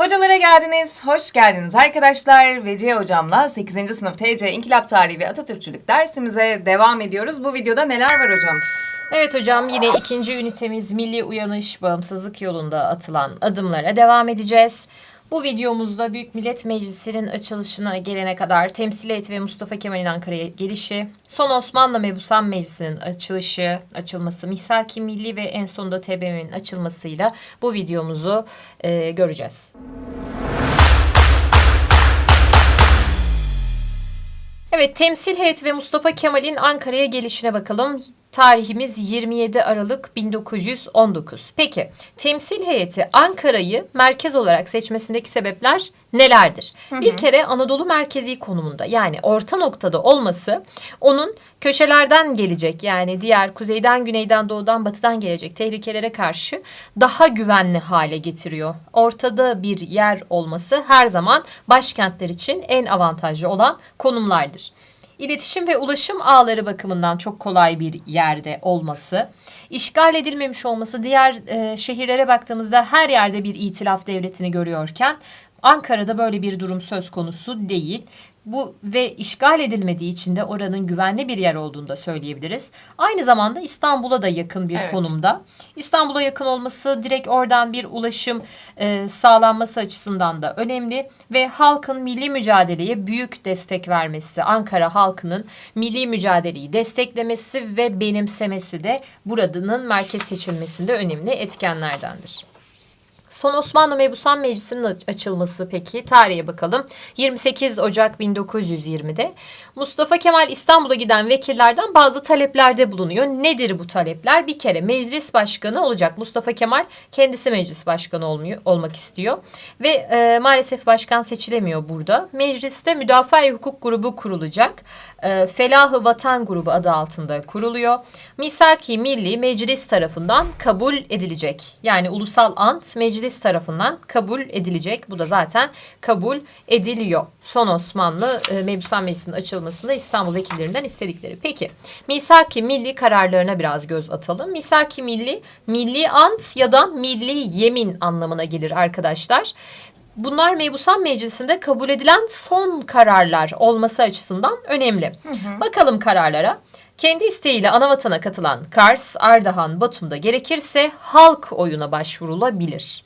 Hocalara geldiniz, hoş geldiniz arkadaşlar. Vecihe hocamla 8. sınıf TC İnkılap Tarihi ve Atatürkçülük dersimize devam ediyoruz. Bu videoda neler var hocam? Evet hocam yine ikinci ünitemiz milli uyanış bağımsızlık yolunda atılan adımlara devam edeceğiz. Bu videomuzda Büyük Millet Meclisi'nin açılışına gelene kadar Temsiliyet ve Mustafa Kemal'in Ankara'ya gelişi, son Osmanlı Mebusan Meclisi'nin açılışı, açılması, Misaki Milli ve en sonunda TBMM'nin açılmasıyla bu videomuzu e, göreceğiz. Evet, temsil heyeti ve Mustafa Kemal'in Ankara'ya gelişine bakalım. Tarihimiz 27 Aralık 1919. Peki, temsil heyeti Ankara'yı merkez olarak seçmesindeki sebepler nelerdir? Bir kere Anadolu merkezi konumunda yani orta noktada olması onun köşelerden gelecek yani diğer kuzeyden, güneyden, doğudan, batıdan gelecek tehlikelere karşı daha güvenli hale getiriyor. Ortada bir yer olması her zaman başkentler için en avantajlı olan konumlardır. İletişim ve ulaşım ağları bakımından çok kolay bir yerde olması, işgal edilmemiş olması, diğer e, şehirlere baktığımızda her yerde bir itilaf devletini görüyorken Ankara'da böyle bir durum söz konusu değil. Bu ve işgal edilmediği için de oranın güvenli bir yer olduğunu da söyleyebiliriz. Aynı zamanda İstanbul'a da yakın bir Evet. konumda. İstanbul'a yakın olması direkt oradan bir ulaşım e, sağlanması açısından da önemli ve halkın milli mücadeleye büyük destek vermesi, Ankara halkının milli mücadeleyi desteklemesi ve benimsemesi de buranın merkez seçilmesinde önemli etkenlerdendir. Son Osmanlı Mebusan Meclisi'nin aç- açılması peki tarihe bakalım. 28 Ocak 1920'de Mustafa Kemal İstanbul'a giden vekillerden bazı taleplerde bulunuyor. Nedir bu talepler? Bir kere meclis başkanı olacak. Mustafa Kemal kendisi meclis başkanı olmuyor, olmak istiyor. Ve e, maalesef başkan seçilemiyor burada. Mecliste Müdafaa-i Hukuk grubu kurulacak. E, Felahı Vatan grubu adı altında kuruluyor. Misaki Milli Meclis tarafından kabul edilecek. Yani ulusal ant meclis tarafından kabul edilecek. Bu da zaten kabul ediliyor. Son Osmanlı e, Mebusan Meclisi'nin açılmasında İstanbul vekillerinden istedikleri. Peki Misaki Milli kararlarına biraz göz atalım. Misaki Milli, milli ant ya da milli yemin anlamına gelir arkadaşlar. Bunlar Mebusan Meclisi'nde kabul edilen son kararlar olması açısından önemli. Bakalım kararlara. Kendi isteğiyle anavatana katılan Kars, Ardahan, Batum'da gerekirse halk oyuna başvurulabilir.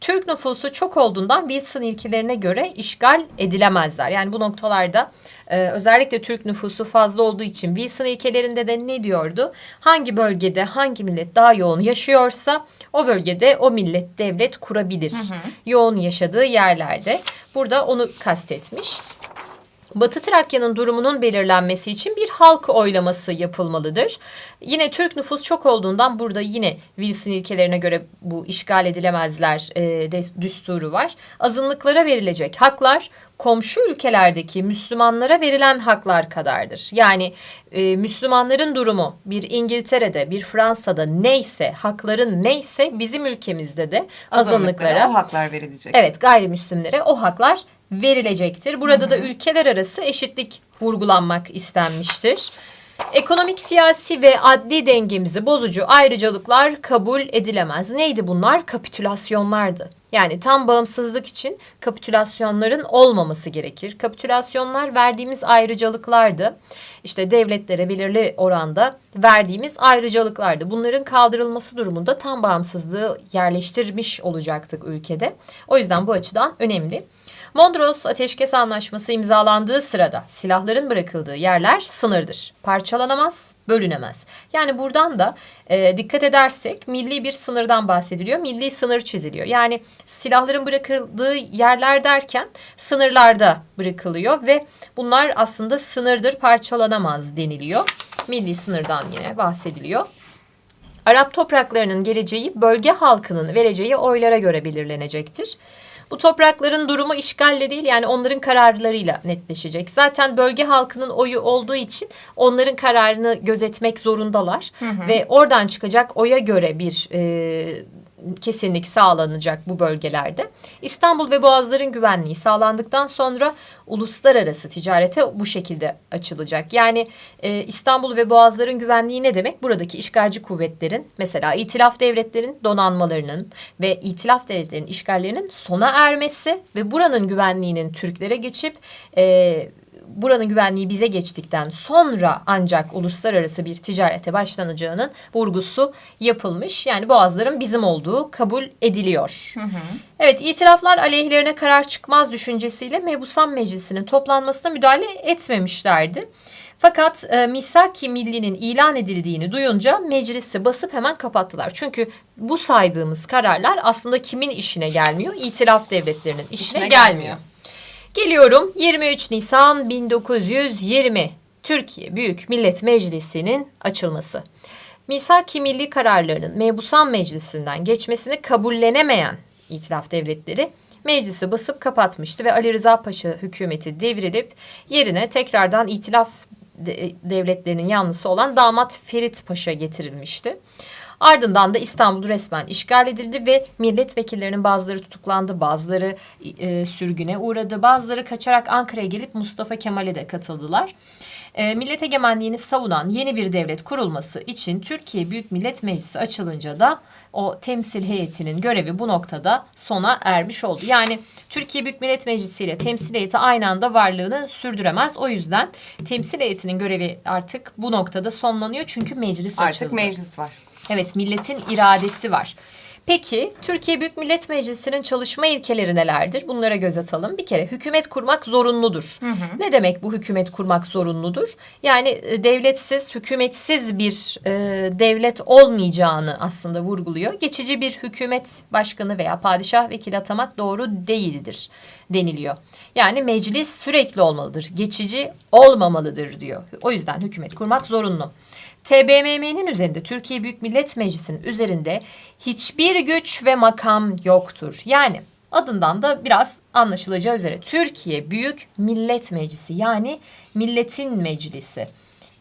Türk nüfusu çok olduğundan Wilson ilkelerine göre işgal edilemezler. Yani bu noktalarda e, özellikle Türk nüfusu fazla olduğu için Wilson ilkelerinde de ne diyordu? Hangi bölgede hangi millet daha yoğun yaşıyorsa o bölgede o millet devlet kurabilir. Yoğun yaşadığı yerlerde. Burada onu kastetmiş. Batı Trakya'nın durumunun belirlenmesi için bir halk oylaması yapılmalıdır. Yine Türk nüfus çok olduğundan burada yine Wilson ilkelerine göre bu işgal edilemezler e, düsturu var. Azınlıklara verilecek haklar komşu ülkelerdeki Müslümanlara verilen haklar kadardır. Yani e, Müslümanların durumu bir İngiltere'de bir Fransa'da neyse hakların neyse bizim ülkemizde de azınlıklara o haklar verilecek. Evet gayrimüslimlere o haklar verilecektir. Burada da ülkeler arası eşitlik vurgulanmak istenmiştir. Ekonomik, siyasi ve adli dengemizi bozucu ayrıcalıklar kabul edilemez. Neydi bunlar? Kapitülasyonlardı. Yani tam bağımsızlık için kapitülasyonların olmaması gerekir. Kapitülasyonlar verdiğimiz ayrıcalıklardı. İşte devletlere belirli oranda verdiğimiz ayrıcalıklardı. Bunların kaldırılması durumunda tam bağımsızlığı yerleştirmiş olacaktık ülkede. O yüzden bu açıdan önemli. Mondros Ateşkes Anlaşması imzalandığı sırada silahların bırakıldığı yerler sınırdır. Parçalanamaz, bölünemez. Yani buradan da e, dikkat edersek milli bir sınırdan bahsediliyor. Milli sınır çiziliyor. Yani silahların bırakıldığı yerler derken sınırlarda bırakılıyor ve bunlar aslında sınırdır, parçalanamaz deniliyor. Milli sınırdan yine bahsediliyor. Arap topraklarının geleceği bölge halkının vereceği oylara göre belirlenecektir. Bu toprakların durumu işgalle değil yani onların kararlarıyla netleşecek. Zaten bölge halkının oyu olduğu için onların kararını gözetmek zorundalar. Ve oradan çıkacak oya göre bir e, kesinlik sağlanacak bu bölgelerde. İstanbul ve Boğazların güvenliği sağlandıktan sonra uluslararası ticarete bu şekilde açılacak. Yani e, İstanbul ve Boğazların güvenliği ne demek? Buradaki işgalci kuvvetlerin mesela itilaf devletlerin donanmalarının ve itilaf devletlerin işgallerinin sona ermesi ve buranın güvenliğinin Türklere geçip e, buranın güvenliği bize geçtikten sonra ancak uluslararası bir ticarete başlanacağının vurgusu yapılmış. Yani boğazların bizim olduğu kabul ediliyor. Evet itiraflar aleyhlerine karar çıkmaz düşüncesiyle Mebusan Meclisi'nin toplanmasına müdahale etmemişlerdi. Fakat e, Misaki Milli'nin ilan edildiğini duyunca meclisi basıp hemen kapattılar. Çünkü bu saydığımız kararlar aslında kimin işine gelmiyor? İtilaf devletlerinin işine, İşine gelmiyor. gelmiyor. Geliyorum 23 Nisan 1920 Türkiye Büyük Millet Meclisi'nin açılması. Misaki Milli kararlarının Mebusan Meclisi'nden geçmesini kabullenemeyen itilaf devletleri meclisi basıp kapatmıştı ve Ali Rıza Paşa hükümeti devrilip yerine tekrardan itilaf de- devletlerinin yanlısı olan damat Ferit Paşa getirilmişti. Ardından da İstanbul resmen işgal edildi ve milletvekillerinin bazıları tutuklandı, bazıları e, sürgüne uğradı, bazıları kaçarak Ankara'ya gelip Mustafa Kemal'e de katıldılar. E, millet egemenliğini savunan yeni bir devlet kurulması için Türkiye Büyük Millet Meclisi açılınca da o temsil heyetinin görevi bu noktada sona ermiş oldu. Yani Türkiye Büyük Millet Meclisi ile temsil heyeti aynı anda varlığını sürdüremez. O yüzden temsil heyetinin görevi artık bu noktada sonlanıyor çünkü meclis Artık açıldı. meclis var. Evet, milletin iradesi var. Peki Türkiye Büyük Millet Meclisi'nin çalışma ilkeleri nelerdir? Bunlara göz atalım. Bir kere hükümet kurmak zorunludur. Ne demek bu hükümet kurmak zorunludur? Yani e, devletsiz, hükümetsiz bir e, devlet olmayacağını aslında vurguluyor. Geçici bir hükümet başkanı veya padişah vekili atamak doğru değildir deniliyor. Yani meclis sürekli olmalıdır, geçici olmamalıdır diyor. O yüzden hükümet kurmak zorunlu. TBMM'nin üzerinde Türkiye Büyük Millet Meclisi'nin üzerinde hiçbir güç ve makam yoktur. Yani adından da biraz anlaşılacağı üzere Türkiye Büyük Millet Meclisi yani milletin meclisi.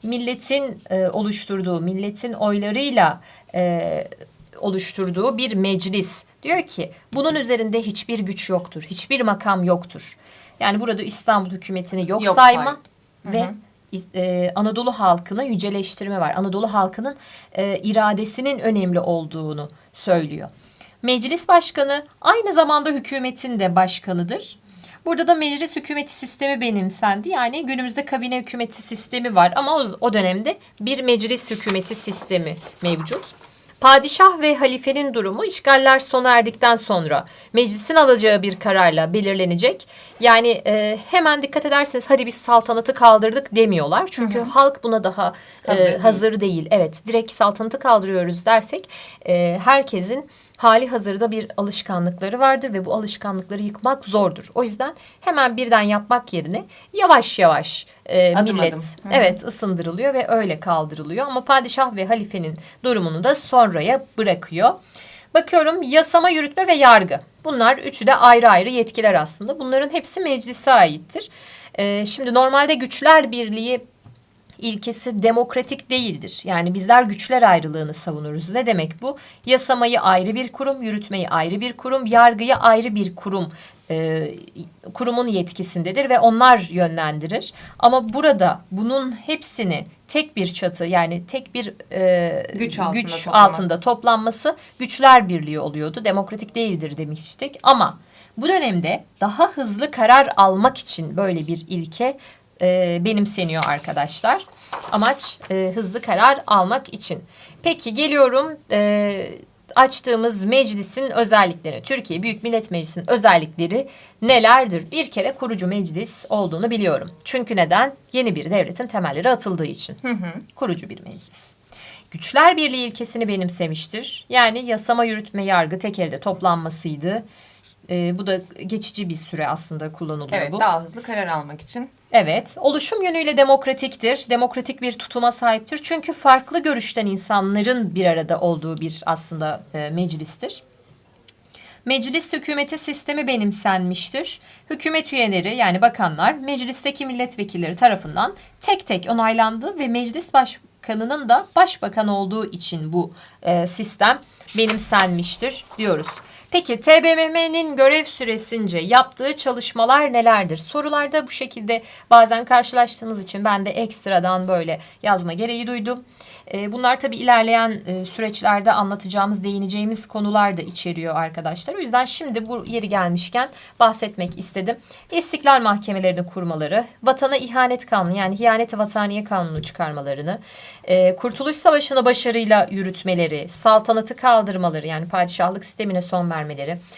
Milletin e, oluşturduğu, milletin oylarıyla e, oluşturduğu bir meclis. Diyor ki bunun üzerinde hiçbir güç yoktur, hiçbir makam yoktur. Yani burada İstanbul hükümetini yok, Yok sayma say- ve e, Anadolu halkını yüceleştirme var. Anadolu halkının e, iradesinin önemli olduğunu söylüyor. Meclis başkanı aynı zamanda hükümetin de başkanıdır. Burada da meclis hükümeti sistemi benimsendi. Yani günümüzde kabine hükümeti sistemi var ama o, o dönemde bir meclis hükümeti sistemi mevcut. Padişah ve halifenin durumu işgaller sona erdikten sonra meclisin alacağı bir kararla belirlenecek. Yani e, hemen dikkat ederseniz hadi biz saltanatı kaldırdık demiyorlar. Çünkü halk buna daha e, Hazır hazır, değil. değil. Evet direkt saltanatı kaldırıyoruz dersek e, herkesin hali hazırda bir alışkanlıkları vardır ve bu alışkanlıkları yıkmak zordur. O yüzden hemen birden yapmak yerine yavaş yavaş e, Adım millet adım. Hı hı. evet ısındırılıyor ve öyle kaldırılıyor. Ama padişah ve halifenin durumunu da sonraya bırakıyor. Bakıyorum yasama, yürütme ve yargı. Bunlar üçü de ayrı ayrı yetkiler aslında. Bunların hepsi meclise aittir. E, şimdi normalde güçler birliği ilkesi demokratik değildir. Yani bizler güçler ayrılığını savunuruz. Ne demek bu? Yasamayı ayrı bir kurum, yürütmeyi ayrı bir kurum, yargıyı ayrı bir kurum e, kurumun yetkisindedir ve onlar yönlendirir. Ama burada bunun hepsini tek bir çatı yani tek bir e, Güç altında güç toplamak. altında toplanması güçler birliği oluyordu. Demokratik değildir demiştik ama bu dönemde daha hızlı karar almak için böyle bir ilke e, benimseniyor arkadaşlar. Amaç e, hızlı karar almak için. Peki geliyorum e, açtığımız meclisin özellikleri. Türkiye Büyük Millet Meclisi'nin özellikleri nelerdir? Bir kere kurucu meclis olduğunu biliyorum. Çünkü neden? Yeni bir devletin temelleri atıldığı için. Kurucu bir meclis. Güçler Birliği ilkesini benimsemiştir. Yani yasama, yürütme, yargı tek elde toplanmasıydı. E, bu da geçici bir süre aslında kullanılıyor Evet bu. daha hızlı karar almak için. Evet, oluşum yönüyle demokratiktir. Demokratik bir tutuma sahiptir. Çünkü farklı görüşten insanların bir arada olduğu bir aslında e, meclistir. Meclis hükümeti sistemi benimsenmiştir. Hükümet üyeleri yani bakanlar meclisteki milletvekilleri tarafından tek tek onaylandı ve meclis başkanının da başbakan olduğu için bu e, sistem benimsenmiştir diyoruz. Peki TBMM'nin görev süresince yaptığı çalışmalar nelerdir? Sorularda bu şekilde bazen karşılaştığınız için ben de ekstradan böyle yazma gereği duydum. E, bunlar tabii ilerleyen e, süreçlerde anlatacağımız, değineceğimiz konular da içeriyor arkadaşlar. O yüzden şimdi bu yeri gelmişken bahsetmek istedim. İstiklal mahkemelerini kurmaları, vatana ihanet kanunu yani ihanet vataniye kanunu çıkarmalarını, e, Kurtuluş Savaşı'nı başarıyla yürütmeleri, saltanatı kaldırmaları yani padişahlık sistemine son vermeleri,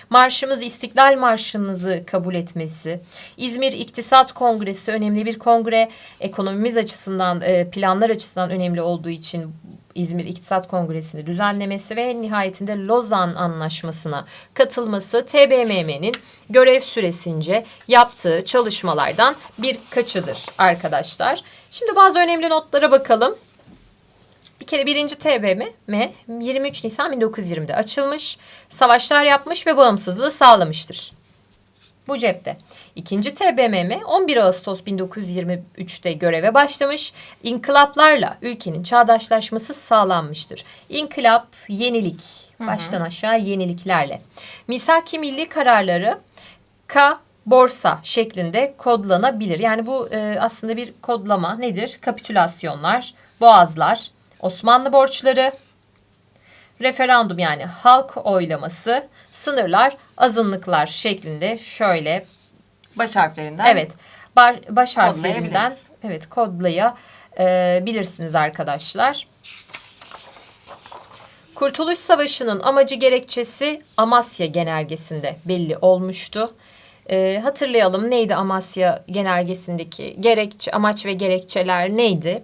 marşımız İstiklal Marşımızı kabul etmesi, İzmir İktisat Kongresi önemli bir kongre, ekonomimiz açısından, e, planlar açısından önemli olduğu için İzmir İktisat Kongresi'ni düzenlemesi ve nihayetinde Lozan Anlaşması'na katılması TBMM'nin görev süresince yaptığı çalışmalardan birkaçıdır arkadaşlar. Şimdi bazı önemli notlara bakalım. Bir kere birinci TBMM 23 Nisan 1920'de açılmış, savaşlar yapmış ve bağımsızlığı sağlamıştır. Bu cepte. İkinci TBMM 11 Ağustos 1923'te göreve başlamış. İnkılaplarla ülkenin çağdaşlaşması sağlanmıştır. İnkılap, yenilik, baştan aşağı yeniliklerle. Misaki milli kararları K borsa şeklinde kodlanabilir. Yani bu e, aslında bir kodlama nedir? Kapitülasyonlar, boğazlar, Osmanlı borçları, referandum yani halk oylaması, sınırlar, azınlıklar şeklinde şöyle Baş harflerinden. evet bar, baş harflerinden evet kodlayabilirsiniz arkadaşlar. Kurtuluş Savaşı'nın amacı gerekçesi Amasya Genelgesi'nde belli olmuştu. Ee, hatırlayalım neydi Amasya Genelgesi'ndeki gerekçe, amaç ve gerekçeler neydi?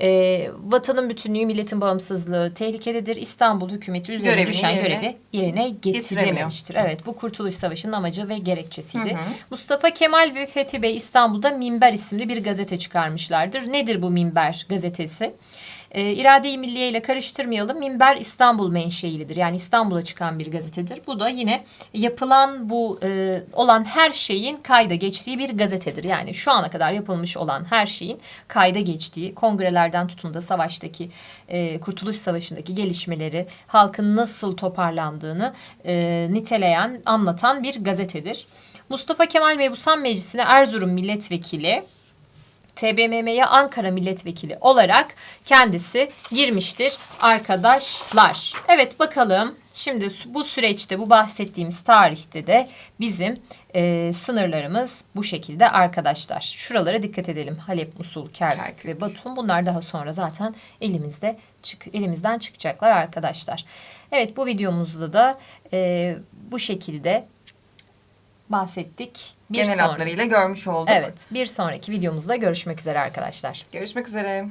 Ee, vatanın bütünlüğü, milletin bağımsızlığı tehlikededir. İstanbul hükümeti üzerine Görevini düşen yerine görevi yerine getirememiştir. Evet bu Kurtuluş Savaşı'nın amacı ve gerekçesiydi. Mustafa Kemal ve Fethi Bey İstanbul'da Minber isimli bir gazete çıkarmışlardır. Nedir bu Minber gazetesi? E, İrade-i Milliye ile karıştırmayalım. Minber İstanbul menşeilidir. Yani İstanbul'a çıkan bir gazetedir. Bu da yine yapılan bu e, olan her şeyin kayda geçtiği bir gazetedir. Yani şu ana kadar yapılmış olan her şeyin kayda geçtiği, kongrelerden tutun da savaştaki, e, Kurtuluş Savaşı'ndaki gelişmeleri, halkın nasıl toparlandığını e, niteleyen, anlatan bir gazetedir. Mustafa Kemal Mebusan Meclisi'ne Erzurum Milletvekili, TBMM'ye Ankara milletvekili olarak kendisi girmiştir arkadaşlar. Evet bakalım şimdi bu süreçte bu bahsettiğimiz tarihte de bizim e, sınırlarımız bu şekilde arkadaşlar. Şuralara dikkat edelim. Halep, Musul, Kerkük ve Batum bunlar daha sonra zaten elimizde çık elimizden çıkacaklar arkadaşlar. Evet bu videomuzda da e, bu şekilde bahsettik. Bir Genel sonra- hatlarıyla görmüş olduk. Evet, bir sonraki videomuzda görüşmek üzere arkadaşlar. Görüşmek üzere.